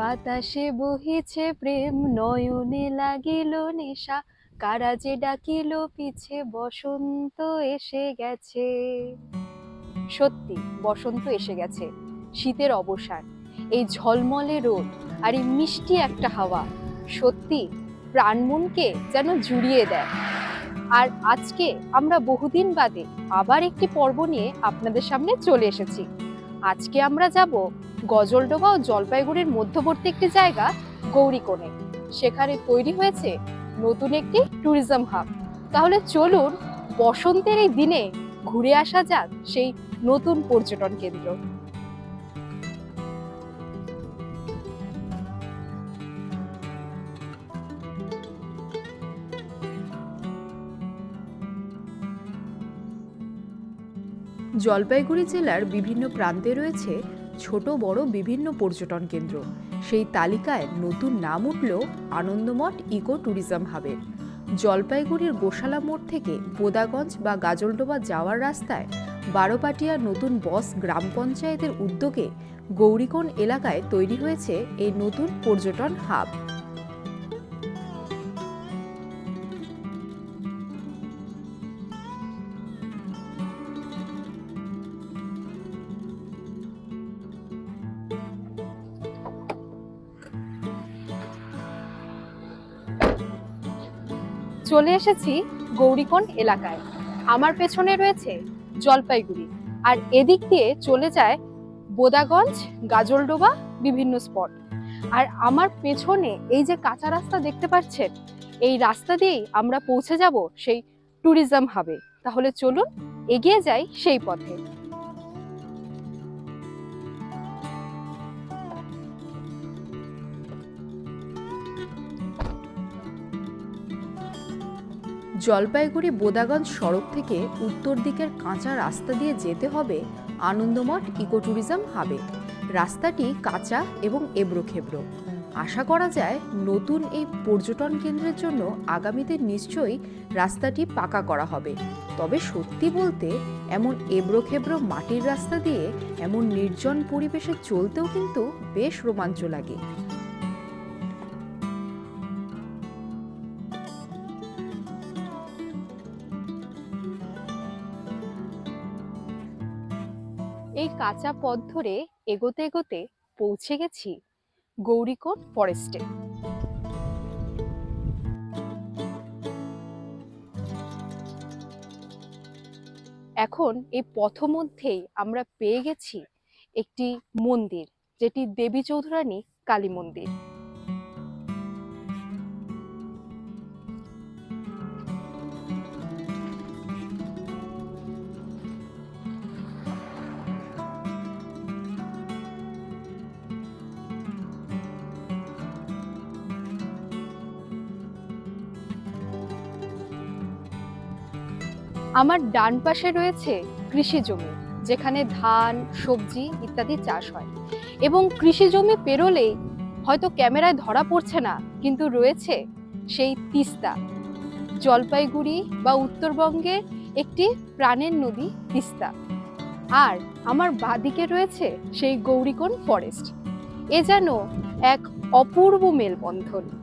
বাতাসে বহিছে প্রেম, নয়নে লাগিল নেশা, কারা যে ডাকিল পিছে, বসন্ত এসে গেছে। সত্যি, বসন্ত এসে গেছে, শীতের অবসান, এই ঝলমলে রোদ আর এই মিষ্টি একটা হাওয়া, সত্যি প্রাণ মনকে যেন জুড়িয়ে দেয়। আর আজকে আমরা বহুদিন বাদে আবার একটি পর্ব নিয়ে আপনাদের সামনে চলে এসেছি। আজকে আমরা যাব গজলডোবা ও জলপাইগুড়ির মধ্যবর্তী একটি জায়গা, গৌরীকোণে। সেখানে তৈরি হয়েছে নতুন একটি ট্যুরিজম হাব তাহলে চলুন বসন্তের এই দিনে ঘুরে আসা যাক সেই নতুন পর্যটন কেন্দ্র। জলপাইগুড়ি জেলার বিভিন্ন প্রান্তে রয়েছে ছোট, বড়, বিভিন্ন পর্যটন কেন্দ্র। সেই তালিকায় নতুন নাম উঠল আনন্দমঠ ইকো ট্যুরিজম হাবের জলপাইগুড়ির গোশালা মোড় থেকে বোদাগঞ্জ বা গাজলডোবা যাওয়ার রাস্তায় বারোপাটিয়া নতুন বস গ্রাম পঞ্চায়েতের উদ্যোগে গৌরীকোণ এলাকায় তৈরি হয়েছে এই নতুন পর্যটন হাব। চলে এসেছি গৌরীকোণ এলাকায়। আমার পেছনে রয়েছে জলপাইগুড়ি। আর এদিক দিয়ে চলে যায় বোদাগঞ্জ, গাজলডোবা, বিভিন্ন স্পট। আর আমার পেছনে এই যে কাঁচা রাস্তা দেখতে পাচ্ছেন, এই রাস্তা দিয়েই আমরা পৌঁছে যাব সেই ট্যুরিজম হাবে তাহলে চলুন, এগিয়ে যাই সেই পথে। জলপাইগুড়ি বোদাগঞ্জ সড়ক থেকে উত্তর দিকের কাঁচা রাস্তা দিয়ে যেতে হবে আনন্দমঠ ইকো ট্যুরিজম হাবে। রাস্তাটি কাঁচা এবং এবড়ো খেবড়ো আশা করা যায় নতুন এই পর্যটন কেন্দ্রের জন্য আগামীতে নিশ্চয়ই রাস্তাটি পাকা করা হবে। তবে সত্যি বলতে এমন এবড়ো খেবড়ো মাটির রাস্তা দিয়ে এমন নির্জন পরিবেশে চলতেও কিন্তু বেশ রোমাঞ্চ লাগে। কাঁচা পথ ধরে এগোতে এগোতে পৌঁছে গেছি গৌরীকোট ফরেস্টে। এখন এই পথ মধ্যেই আমরা পেয়ে গেছি একটি মন্দির, যেটি দেবী চৌধুরানী কালী মন্দির। আমার ডান পাশে রয়েছে কৃষি জমি, যেখানে ধান, সবজি ইত্যাদি চাষ হয়। এবং কৃষি জমি পেরোলেই হয়তো ক্যামেরায় ধরা পড়ছে না, কিন্তু রয়েছে সেই তিস্তা। জলপাইগুড়ি বা উত্তরবঙ্গের একটি প্রাণের নদী তিস্তা। আর আমার বাদিকে রয়েছে সেই গৌরীকোণ ফরেস্ট। এ যেন এক অপূর্ব মেলবন্ধন।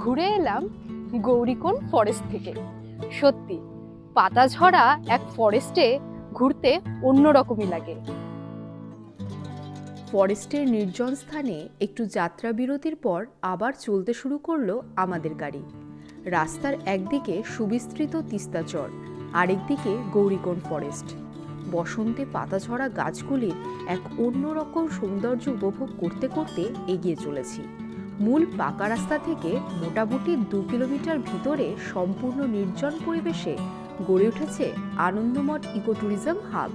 ঘুরে এলাম গৌরীকোণ ফরেস্ট থেকে। সত্যি পাতা ঝরা এক ফরেস্টে ঘুরতে অন্যরকমই লাগে। ফরেস্টের নির্জন স্থানে একটু যাত্রা বিরতির পর আবার চলতে শুরু করল আমাদের গাড়ি। রাস্তার একদিকে সুবিস্তৃত তিস্তাচর আরেকদিকে গৌরীকোণ ফরেস্ট বসন্তে পাতা ঝরা গাছগুলির এক অন্যরকম সৌন্দর্য উপভোগ করতে করতে এগিয়ে চলেছি। মূল পাকা রাস্তা থেকে মোটামুটি দু কিলোমিটার ভিতরে সম্পূর্ণ নির্জন পরিবেশে গড়ে উঠেছে আনন্দমঠ ইকো ট্যুরিজম হাব।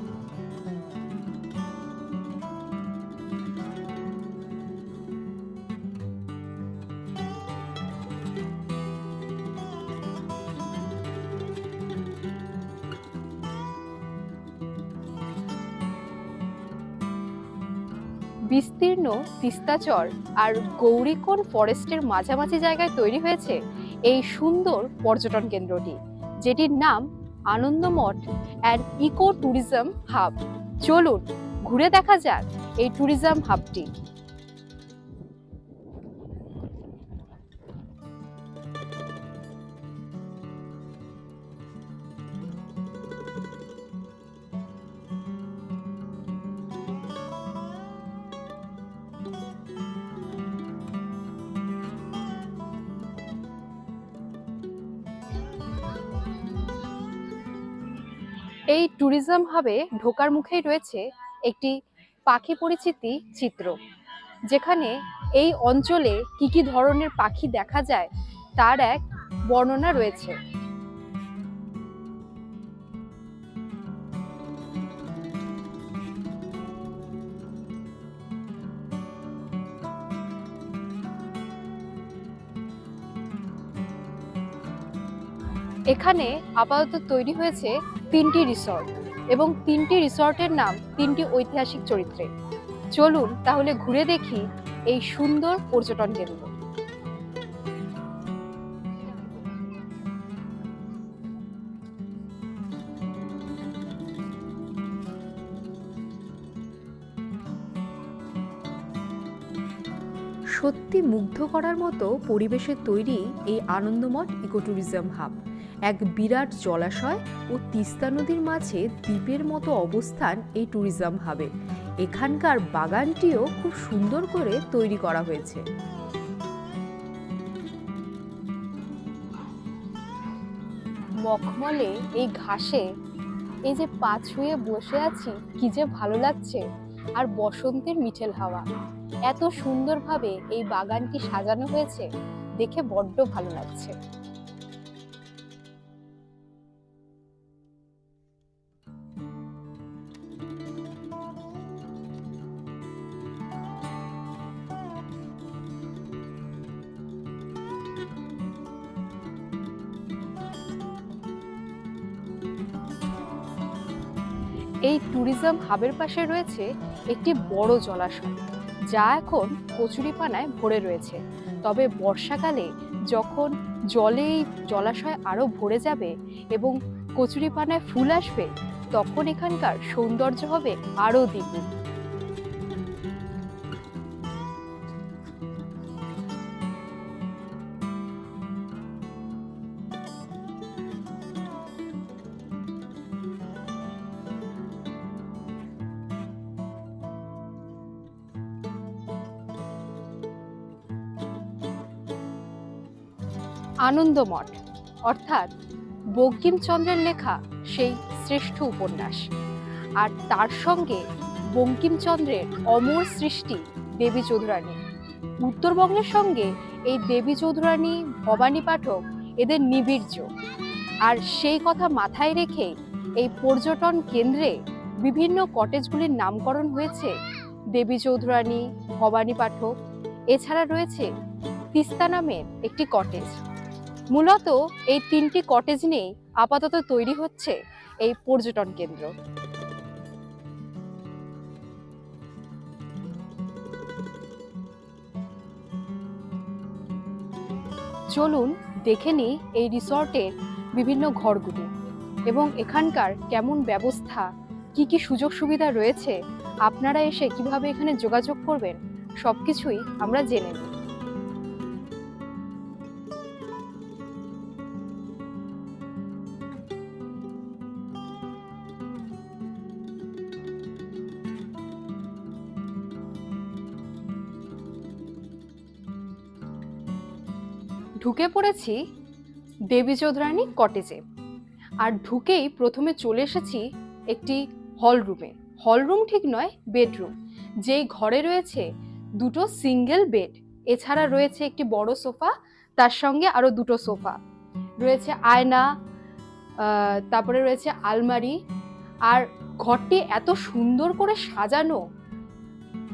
বিস্তীর্ণ তিস্তাচর আর গৌরীকোণ ফরেস্টের মাঝামাঝি জায়গায় তৈরি হয়েছে এই সুন্দর পর্যটন কেন্দ্রটি, যেটির নাম Anandamath and eco tourism hub চলুন, ঘুরে দেখা যাক এই ট্যুরিজম হাবটি ট্যুরিজম হাবে ঢোকার মুখেই রয়েছে একটি পাখি পরিচিতি চিত্র। যেখানে এই অঞ্চলে কি কি ধরনের পাখি দেখা যায় তার এক বর্ণনা রয়েছে। এখানে আপাতত তৈরি হয়েছে তিনটি রিসর্ট। এবং তিনটি রিসর্টের নাম, তিনটি ঐতিহাসিক চরিত্রে। চলুন তাহলে ঘুরে দেখি এই সুন্দর পর্যটন কেন্দ্র। সত্যি মুগ্ধ করার মতো পরিবেশে তৈরি এই আনন্দমঠ ইকোট্যুরিজম হাব। এক বিরাট জলাশয় ও তিস্তা নদীর মাঝে দ্বীপের মতো অবস্থান এই ট্যুরিজম হাবে এখানকার বাগানটিও খুব সুন্দর করে তৈরি করা হয়েছে। মখমলে এই ঘাসে এই যে পা ছুঁয়ে বসে আছি, কি যে ভালো লাগছে। আর বসন্তের মিঠেল হাওয়া। এত সুন্দরভাবে এই বাগানটি সাজানো হয়েছে, দেখে বড্ড ভালো লাগছে। এই ট্যুরিজম হাবের পাশে রয়েছে একটি বড় জলাশয়, যা এখন কচুরিপানায় ভরে রয়েছে। তবে বর্ষাকালে যখন জলে এই জলাশয় আরও ভরে যাবে এবং কচুরিপানায় ফুল আসবে, তখন এখানকার সৌন্দর্য হবে আরও দ্বিগুণ আনন্দমঠ, অর্থাৎ বঙ্কিমচন্দ্রের লেখা সেই শ্রেষ্ঠ উপন্যাস। আর তার সঙ্গে বঙ্কিমচন্দ্রের অমর সৃষ্টি দেবী চৌধুরানী। উত্তরবঙ্গের সঙ্গে এই দেবী চৌধুরানী, ভবানী পাঠক এদের নিবিড় আর সেই কথা মাথায় রেখে এই পর্যটন কেন্দ্রে বিভিন্ন কটেজগুলির নামকরণ হয়েছে দেবী চৌধুরানী, ভবানী পাঠক। এছাড়া রয়েছে তিস্তা নামের একটি কটেজ। মূলত এই তিনটি কটেজ নিয়েই আপাতত তৈরি হচ্ছে এই পর্যটন কেন্দ্র। চলুন দেখে নিই এই রিসর্টের বিভিন্ন ঘরগুলি এবং এখানকার কেমন ব্যবস্থা, কি কি সুযোগ সুবিধা রয়েছে, আপনারা এসে কীভাবে এখানে যোগাযোগ করবেন, সবকিছুই আমরা জেনে নিই। ঢুকে পড়েছি দেবী চৌধুরানী কটেজে। আর ঢুকেই প্রথমে চলে এসেছি একটি হল রুমে। হল রুম ঠিক নয়, বেডরুম। যেই ঘরে রয়েছে দুটো সিঙ্গেল বেড, এছাড়া রয়েছে একটি বড় সোফা, তার সঙ্গে আরও দুটো সোফা। রয়েছে আয়না তারপরে রয়েছে আলমারি। আর ঘরটি এত সুন্দর করে সাজানো,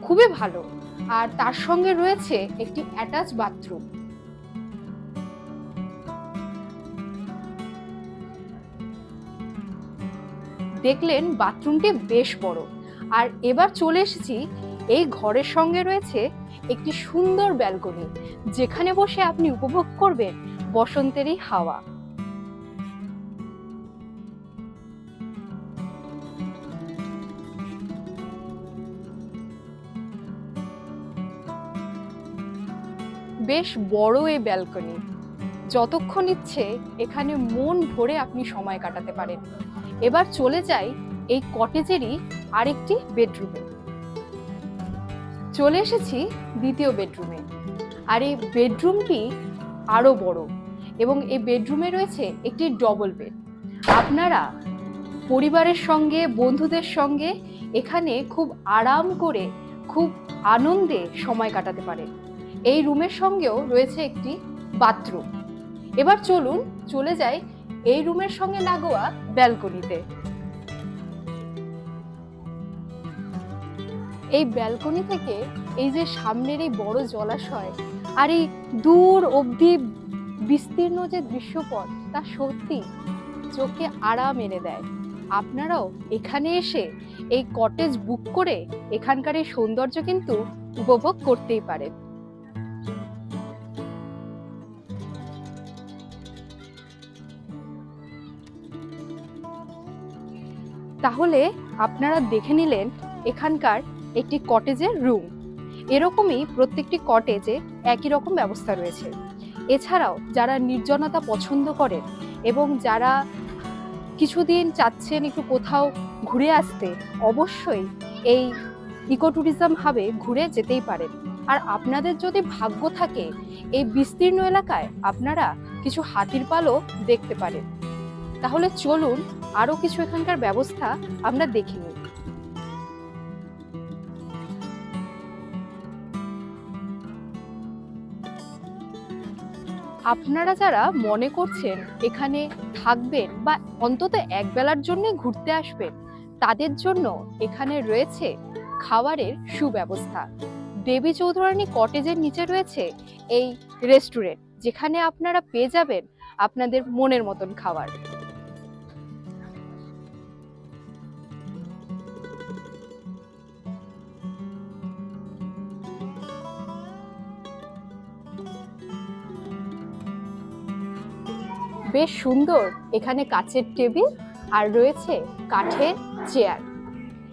খুবই ভালো। আর তার সঙ্গে রয়েছে একটি অ্যাটাচ বাথরুম। দেখলেন বাথরুমটি বেশ বড়। আর এবার চলে এসেছি, এই ঘরের সঙ্গে রয়েছে একটি সুন্দর ব্যালকনি, যেখানে বসে আপনি উপভোগ করবেন বসন্তের এই হাওয়া। বেশ বড় এই ব্যালকনি, যতক্ষণ ইচ্ছে এখানে মন ভরে আপনি সময় কাটাতে পারেন। এবার চলে যাই এই কটেজেরই আরেকটি বেডরুমে। চলে এসেছি দ্বিতীয় বেডরুমে। আর এই বেডরুমটি আরও বড় এবং এই বেডরুমে রয়েছে একটি ডবল বেড। আপনারা পরিবারের সঙ্গে, বন্ধুদের সঙ্গে এখানে খুব আরাম করে, খুব আনন্দে সময় কাটাতে পারেন। এই রুমের সঙ্গেও রয়েছে একটি বাথরুম। এবার চলুন, চলে যাই এই রুমের সঙ্গে লাগোয়া ব্যালকনিতে। এই ব্যালকনি থেকে এই যে সামনের এই বড় জলাশয় আর এই দূর অবধি বিস্তীর্ণ যে দৃশ্যপট, তা সত্যি চোখে আরাম এনে দেয়। আপনারাও এখানে এসে এই কটেজ বুক করে এখানকার এই সৌন্দর্য কিন্তু উপভোগ করতেই পারেন। তাহলে আপনারা দেখে নিলেন এখানকার একটি কটেজের রুম। এরকমই প্রত্যেকটি কটেজে একই রকম ব্যবস্থা রয়েছে। এছাড়াও যারা নির্জনতা পছন্দ করেন এবং যারা কিছুদিন চাচ্ছেন একটু কোথাও ঘুরে আসতে, অবশ্যই এই ইকো ট্যুরিজম হাবে ঘুরে যেতেই পারেন। আর আপনাদের যদি ভাগ্য থাকে, এই বিস্তীর্ণ এলাকায় আপনারা কিছু হাতির পালও দেখতে পারেন। তাহলে চলুন আরও কিছু এখানকার ব্যবস্থা আমরা দেখে নিই। আপনারা যারা মনে করছেন এখানে থাকবেন বা অন্তত এক বেলার জন্য ঘুরতে আসবেন, তাদের জন্য এখানে রয়েছে খাবারের সুব্যবস্থা। দেবী চৌধুরানী কটেজের নিচে রয়েছে এই রেস্টুরেন্ট, যেখানে আপনারা পেয়ে যাবেন আপনাদের মনের মতন খাবার। বেশ সুন্দর। এখানে কাচের টেবিল আর রয়েছে কাঠের চেয়ার।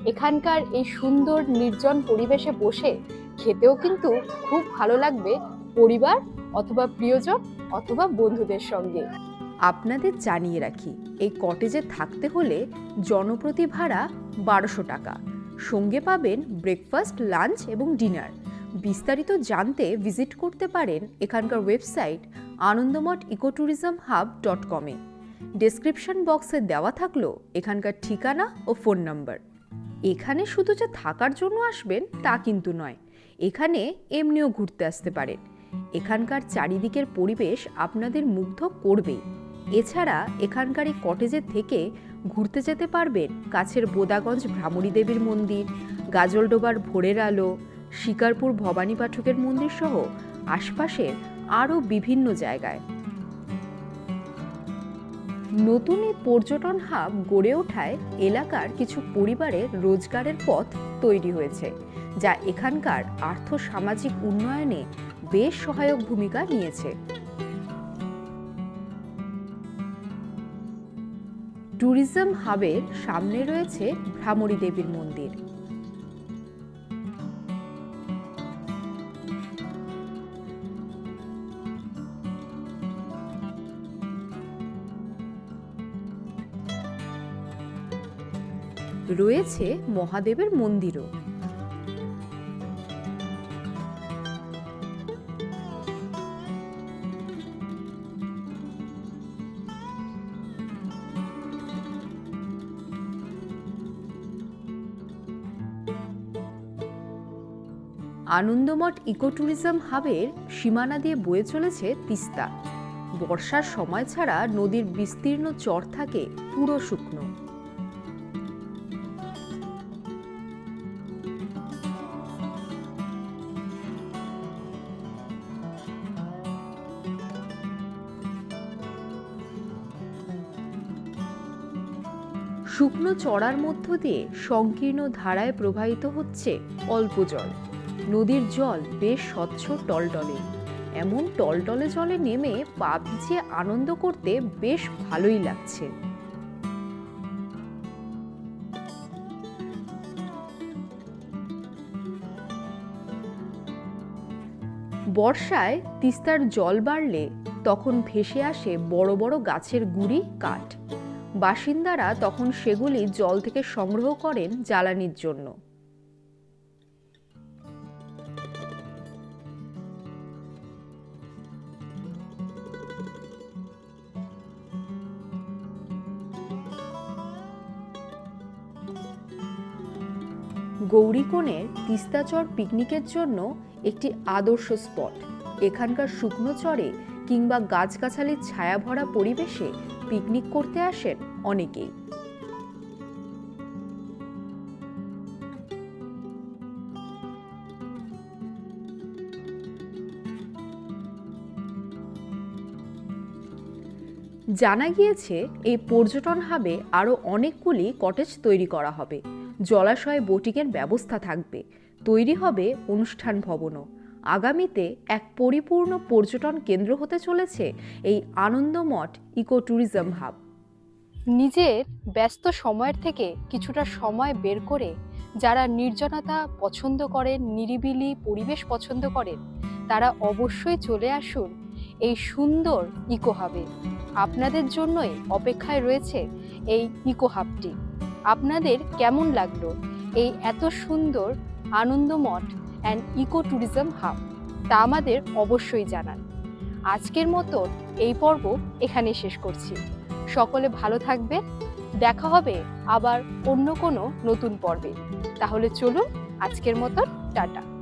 এখানকার এই সুন্দর নির্জন পরিবেশে বসে খেতেও কিন্তু খুব ভালো লাগবে পরিবার অথবা প্রিয়জন অথবা বন্ধুদের সঙ্গে। আপনাদের জানিয়ে রাখি, এই কটেজে থাকতে হলে জনপ্রতি ভাড়া বারোশো টাকা। সঙ্গে পাবেন ব্রেকফাস্ট লাঞ্চ এবং ডিনার বিস্তারিত জানতে ভিজিট করতে পারেন এখানকার website Anandamath ecotourism hub dot কমে ডেসক্রিপশন বক্সে দেওয়া থাকল এখানকার ঠিকানা ও ফোন নাম্বার। এখানে শুধু যে থাকার জন্য আসবেন তা কিন্তু নয়, এখানে এমনিও ঘুরতে আসতে পারেন। এখানকার চারিদিকের পরিবেশ আপনাদের মুগ্ধ করবেই। এছাড়া এখানকার এই কটেজের থেকে ঘুরতে যেতে পারবেন কাছের বোদাগঞ্জ ভ্রামরী দেবীর মন্দির, গাজলডোবার ভোরের আলো শিকারপুর ভবানী পাঠকের মন্দির সহ আশপাশের আরও বিভিন্ন জায়গায়। নতুন এই পর্যটন হাব গড়ে ওঠায় এলাকার কিছু পরিবারের রোজগারের পথ তৈরি হয়েছে, যা এখানকার আর্থ সামাজিক উন্নয়নে বেশ সহায়ক ভূমিকা নিয়েছে। ট্যুরিজম হাবের সামনে রয়েছে ভ্রামরী দেবীর মন্দির। রয়েছে মহাদেবের মন্দিরও। আনন্দমঠ ইকো ট্যুরিজম হাবের সীমানা দিয়ে বয়ে চলেছে তিস্তা। বর্ষার সময় ছাড়া নদীর বিস্তীর্ণ চর থাকে পুরো শুকনো। শুকনো চড়ার মধ্য দিয়ে সংকীর্ণ ধারায় প্রবাহিত হচ্ছে অল্প জল। নদীর জল বেশ স্বচ্ছ টলটলে। এমন টলটলে জলে নেমে পা ভিজিয়ে আনন্দ করতে বেশ ভালোই লাগছে। বর্ষায় তিস্তার জল বাড়লে তখন ভেসে আসে বড় বড় গাছের গুড়ি কাঠ। বাসিন্দারা তখন সেগুলি জল থেকে সংগ্রহ করেন জ্বালানির জন্য। গৌরীকোণের তিস্তাচর পিকনিকের জন্য একটি আদর্শ স্পট। এখানকার শুকনো চরে কিংবা গাছগাছালির ছায়া ভরা পরিবেশে পিকনিক করতে আসেন অনেকেই। জানা গিয়েছে, এই পর্যটন হাবে আরও অনেকগুলি কটেজ তৈরি করা হবে। জলাশয়ে বোটিংয়ের ব্যবস্থা থাকবে। তৈরি হবে অনুষ্ঠান ভবনও। আগামীতে এক পরিপূর্ণ পর্যটন কেন্দ্র হতে চলেছে এই আনন্দমঠ ইকো ট্যুরিজম হাব। নিজের ব্যস্ত সময়ের থেকে কিছুটা সময় বের করে যারা নির্জনতা পছন্দ করেন, নিরিবিলি পরিবেশ পছন্দ করেন, তারা অবশ্যই চলে আসুন এই সুন্দর ইকো হাবে আপনাদের জন্যই অপেক্ষায় রয়েছে এই ইকো হাবটি আপনাদের কেমন লাগল এই এত সুন্দর Anandamath and eco tourism hub, তা আমাদের অবশ্যই জানান। আজকের মতো এই পর্ব এখানে শেষ করছি। সকলে ভালো থাকবে। দেখা হবে আবার অন্য কোনো নতুন পর্বে। তাহলে চলুন, আজকের মতন, টাটা।